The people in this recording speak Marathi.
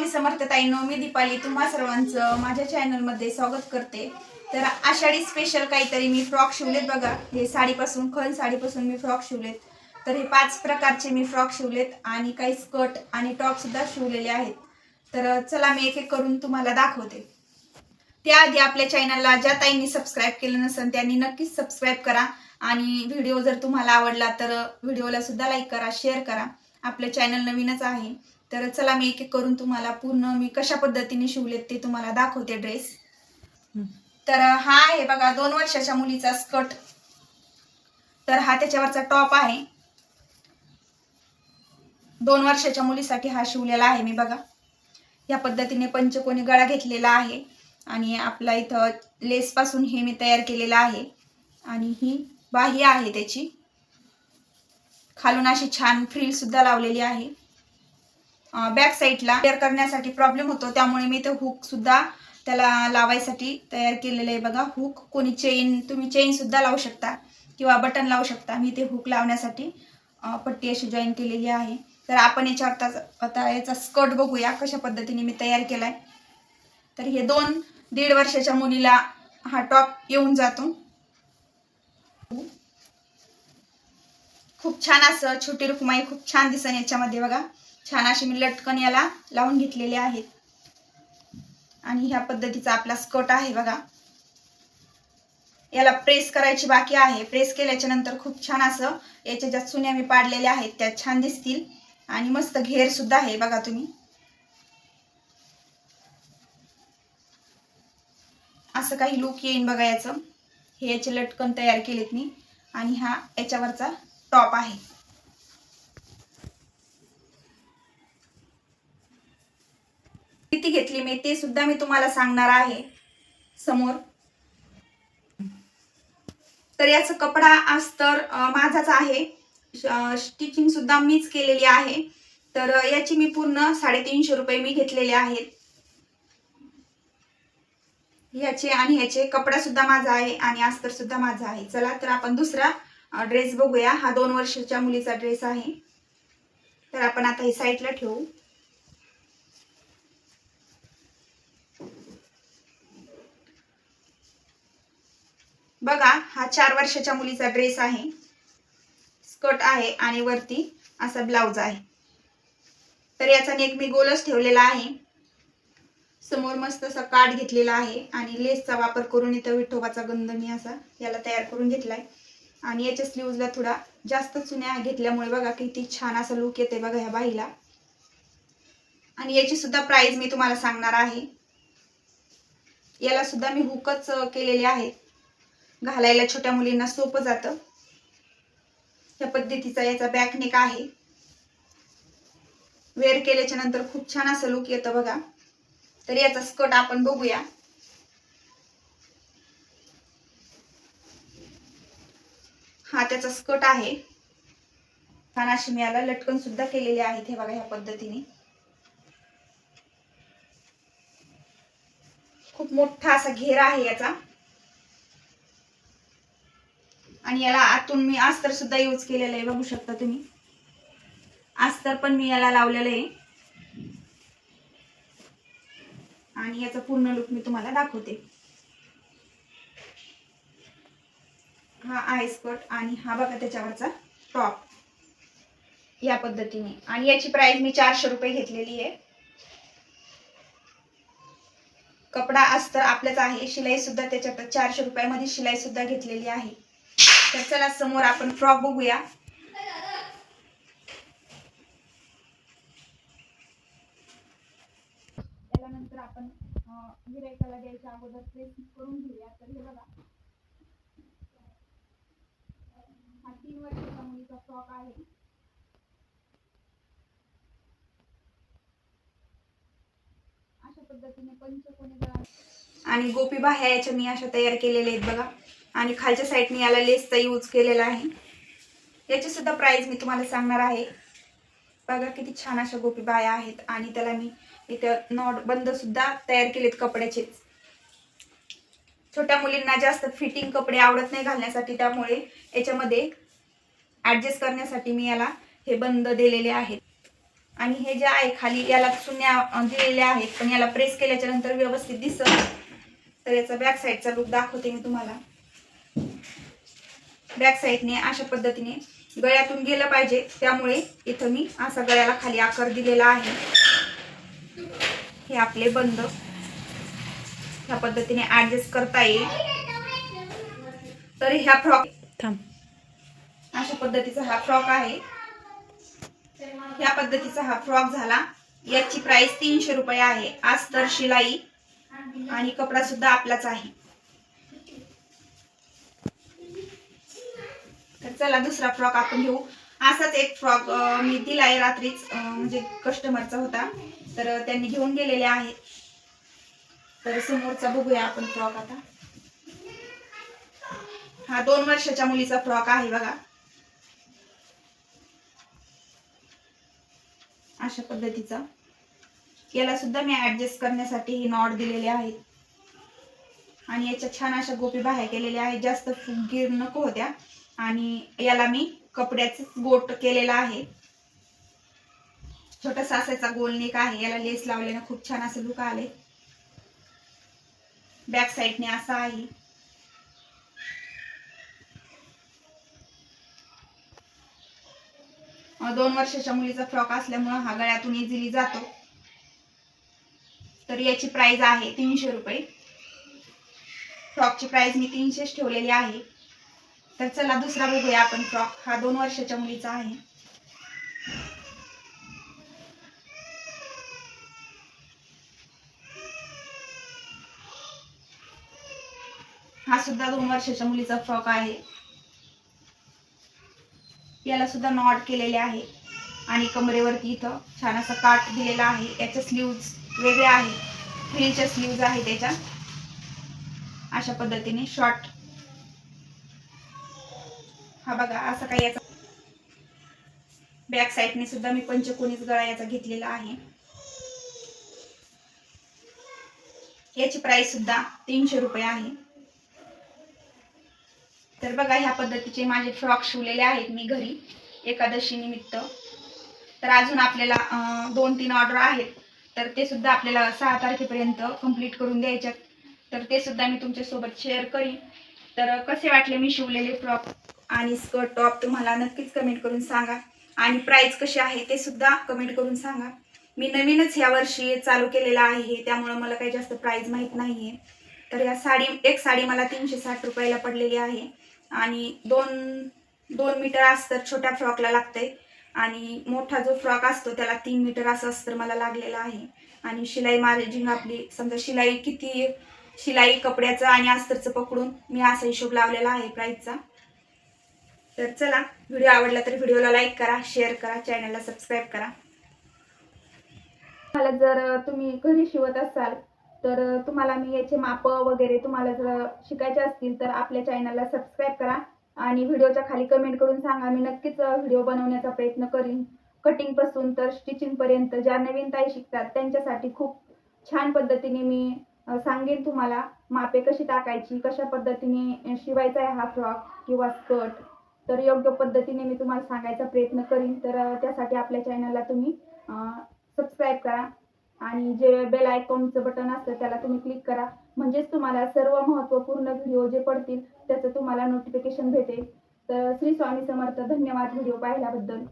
स्वामी समर्थ ताईनो मी दीपाली तुम्हा सर्वांचं माझ्या चॅनलमध्ये स्वागत करते. तर आषाढी स्पेशल काहीतरी मी फ्रॉक शिवलेत बघा. हे साडीपासून खण साडीपासून मी फ्रॉक शिवलेत. तर हे पाच प्रकारचे मी फ्रॉक शिवलेत आणि काही स्कर्ट आणि टॉप सुद्धा शिवलेले आहेत. तर चला मी एक एक करून तुम्हाला दाखवते. त्याआधी आपल्या चॅनलला ज्या ताईंनी सबस्क्राईब केलं नसेल त्यांनी नक्कीच सबस्क्राईब करा. आणि व्हिडिओ जर तुम्हाला आवडला तर व्हिडिओला सुद्धा लाईक करा शेअर करा. आपलं चॅनल नवीनच आहे. तर चला मी एक एक करून तुम्हाला पूर्ण मी कशा पद्धतीने शिवलेत ते तुम्हाला दाखवते ड्रेस. तर हा आहे बघा दोन वर्षाच्या मुलीचा स्कर्ट. तर हा त्याच्यावरचा टॉप आहे. दोन वर्षाच्या मुलीसाठी हा शिवलेला आहे मी बघा. या पद्धतीने पंचकोनी गळा घेतलेला आहे आणि आपला इथं लेस पासून हे मी तयार केलेलं आहे. आणि ही बाही आहे त्याची. खालून अशी छान फ्रिल सुद्धा लावलेली आहे. बॅक साईडला क्लिअर करण्यासाठी प्रॉब्लेम होतो. त्यामुळे मी ते हुक सुद्धा त्याला लावायसाठी तयार केलेलं आहे बघा. हुक कोणी चेन तुम्ही चेन सुद्धा लावू शकता किंवा बटन लावू शकता. मी ते हुक लावण्यासाठी पट्टी अशी जॉईन केलेली आहे. तर आपण याच्यावर आता आता याचा स्कर्ट बघूया कशा पद्धतीने मी तयार केलाय. तर हे दोन दीड वर्षाच्या मुलीला हा टॉप येऊन जातो. खूप छान असं छोटी रुक्माई खूप छान दिसन याच्यामध्ये बघा. छान अशी मी लटकन याला लावून घेतलेले आहेत. आणि ह्या पद्धतीचा आपला स्कर्ट आहे बघा. याला प्रेस करायची बाकी आहे. प्रेस केल्याच्यानंतर खूप छान असं याच्या ज्या चुन्या मी पाडलेल्या आहेत त्या छान दिसतील. आणि मस्त घेर सुद्धा आहे बघा तुम्ही. असं काही लुक येईन बघा याचं. हे याचे लटकन तयार केलेत मी. आणि हा याच्यावरचा टॉप आहे. किती घेतली मी ते सुद्धा मी तुम्हाला सांगणार आहे समोर. तर याचा कपडा अस्तर माझाच आहे. स्टिचिंग सुद्धा मीच केलेली आहे. तर याची मी पूर्ण साडेतीनशे रुपये मी घेतलेले आहेत. याचे आणि याचे कपडा सुद्धा माझा आहे आणि अस्तर सुद्धा माझा आहे. चला तर आपण दुसरा ड्रेस बघूया. हा दोन वर्षाच्या मुलीचा ड्रेस आहे. तर आपण आता हे साईडला ठेवू. बघा हा चार वर्षाच्या मुलीचा ड्रेस आहे. स्कर्ट आहे आणि वरती असा ब्लाउज आहे. तर याचा नेक मी गोलच ठेवलेला आहे. समोर मस्त असा काठ घेतलेला आहे आणि लेसचा वापर करून इथं विठोबाचा गंध मी असा याला तयार करून घेतलाय. आणि याच्या स्लीव्जला थोडा जास्त चुन्या घेतल्यामुळे बघा किती छान असा लुक येते बघा ह्या बाईला. आणि याची सुद्धा प्राइस मी तुम्हाला सांगणार आहे. याला सुद्धा मी हुकच केलेले आहे. घालायला छोट्या मुलींना सोपं जातं. या पद्धतीचा याचा बॅकनेक आहे. वेअर केल्याच्यानंतर खूप छान असं लुक येतं बघा. तर याचा स्कर्ट आपण बघूया. हा त्याचा स्कर्ट आहे. छान अशी मी याला लटकन सुद्धा केलेले आहेत हे बघा ह्या पद्धतीने. खूप मोठा असा घेर आहे याचा. आणि याला आतून मी अस्तर सुद्धा यूज केलेलं आहे बघू शकता तुम्ही. अस्तर पण मी याला लावलेलं आहे. आणि याचा पूर्ण लुक मी तुम्हाला दाखवते. हा आहे स्कर्ट आणि हा बघा त्याच्यावरचा टॉप या पद्धतीने. आणि याची प्राइस मी चारशे रुपये घेतलेली आहे. कपडा अस्तर आपल्याच आहे. शिलाई सुद्धा त्याच्यात चारशे रुपयामध्ये शिलाई सुद्धा घेतलेली आहे. तर चला समोर आपण फ्रॉक बघूया. त्यानंतर आपण गिरायकाला द्यायच्या अगोदर प्रेस करून घेऊया. तर हे बघा. हा तीन वर्षाचा मुलीचा फ्रॉक आहे. अशा पद्धतीने पंचकोनी आणि गोपी बाह्या याच्या मी अशा तयार केलेल्या आहेत बघा. आणि खालच्या साईडने याला लेसचा यूज केलेला आहे. याची सुद्धा प्राइस मी तुम्हाला सांगणार आहे. बघा किती छान अशा गोपी बाया आहेत आणि त्याला मी इथं नॉट बंद सुद्धा तयार केलेत कपड्याचेच. छोट्या मुलींना जास्त फिटिंग कपडे आवडत नाही घालण्यासाठी त्यामुळे याच्यामध्ये ॲडजस्ट करण्यासाठी मी याला हे बंद दिलेले आहेत. आणि हे जे आहे खाली याला सुन्या दिलेल्या आहेत पण याला प्रेस केल्याच्यानंतर व्यवस्थित दिसत तर याचा बॅक साईडचा लुक दाखवते मी तुम्हाला. बॅक साईडने अशा पद्धतीने गळ्यातून गेलं पाहिजे. त्यामुळे इथं मी असा गळ्याला खाली आकार दिलेला आहे. हे आपले बंद. ह्या पद्धतीने ऍडजस्ट करता येईल. तर ह्या फ्रॉक थांब. अशा पद्धतीचा हा फ्रॉक आहे. या पद्धतीचा हा फ्रॉक झाला. याची प्राइस तीनशे रुपये आहे. अस्तर शिलाई आणि कपडा सुद्धा आपलाच आहे. चला दुसरा फ्रॉक आपण घेऊ. असाच एक फ्रॉक मी दिलाय रात्रीच म्हणजे कस्टमरचा होता. तर त्यांनी घेऊन गेलेले आहेत. तर समोरचा बघूया आपण फ्रॉक आता. हा दोन वर्षाच्या मुलीचा फ्रॉक आहे बघा. अशा पद्धतीचा. याला सुद्धा मी ऍडजस्ट करण्यासाठी ही नॉट दिलेले आहेत आणि याच्या छान अशा गोपी बाहेर केलेल्या आहेत. जास्त फुगीर नको होत्या. आणि याला मी कपड्याच गोट केलेला आहे. छोटासा सासाचा गोल नेक आहे. याला लेस लावल्यानं खूप छान असं लुक आले बॅक साईडने असा आहे. दोन वर्षाच्या मुलीचा फ्रॉक असल्यामुळं हा गळ्यातून इझिली जातो. तर याची प्राइस आहे तीनशे रुपये. फ्रॉकची प्राइस मी तीनशेच ठेवलेली आहे. तर चला दुसरा बघूया आपण फ्रॉक. हा दोन वर्षाच्या मुलीचा आहे. हा सुद्धा दोन वर्षाच्या मुलीचा फ्रॉक आहे. याला सुद्धा नॉट केलेले आहे. आणि कमरेवरती इथं छान असा काठ दिलेला आहे. याच्या स्लीव्ज वेगळ्या आहेत फ्रीच्या स्लीव्ज आहे त्याच्या अशा पद्धतीने शॉर्ट हा बघा असं काही याचा? बॅक साईडने सुद्धा मी पंचकोनीच गळा याचा घेतलेला आहे. याची प्राइस सुद्धा तीनशे रुपये आहे. तर बघा ह्या पद्धतीचे माझे फ्रॉक शिवलेले आहेत मी घरी एकादशी निमित्त. तर अजून आपल्याला दोन तीन ऑर्डर आहेत. तर ते सुद्धा आपल्याला सहा तारखेपर्यंत कंप्लीट करून द्यायच्यात. तर ते सुद्धा मी तुमच्यासोबत शेअर करीन. तर कसे वाटले मी शिवलेले फ्रॉक आणि स्कर्ट टॉप तुम्हाला नक्कीच कमेंट करून सांगा. आणि प्राइस कशी आहे ते सुद्धा कमेंट करून सांगा. मी नवीनच ह्या वर्षी चालू केलेला आहे त्यामुळं मला काही जास्त प्राइस माहीत नाही आहे तर या साडी एक साडी मला तीनशे साठ रुपयाला पडलेली आहे. आणि दोन दोन मीटर अस्तर छोट्या फ्रॉकला लागतंय. आणि मोठा जो फ्रॉक असतो त्याला तीन मीटर असं अस्तर मला लागलेला आहे. आणि शिलाई मार्जिंग आपली समजा शिलाई किती शिलाई कपड्याचं आणि अस्तरचं पकडून मी असा हिशोब लावलेला आहे प्राईजचा तर चला व्हिडिओ आवडला तर व्हिडिओला लाईक करा शेअर करा चॅनलला सबस्क्राईब करा. मला जर तुम्ही घरी शिवत असाल तर तुम्हाला मी याचे माप वगैरे तुम्हाला जर शिकायचे असतील तर आपल्या चॅनलला सबस्क्राईब करा. आणि व्हिडिओच्या खाली कमेंट करून सांगा मी नक्कीच व्हिडिओ बनवण्याचा प्रयत्न करीन. कटिंगपासून तर स्टिचिंगपर्यंत ज्या नवीन ताई शिकतात त्यांच्यासाठी खूप छान पद्धतीने मी सांगेन तुम्हाला मापे कशी टाकायची कशा पद्धतीने शिवायचा आहे हा फ्रॉक किंवा स्कर्ट तर योग्य पद्धतीने मी तुम्हाला सांगायचा प्रयत्न करीन. तर त्यासाठी आपल्या चॅनलला तुम्ही सबस्क्राईब करा आणि जे बेल आयकॉनचं बटन असतं त्याला तुम्ही क्लिक करा. म्हणजेच तुम्हाला सर्व महत्त्वपूर्ण व्हिडिओ जे पडतील त्याचं तुम्हाला नोटिफिकेशन भेटेल. तर श्री स्वामी समर्थ धन्यवाद व्हिडिओ पाहिल्याबद्दल.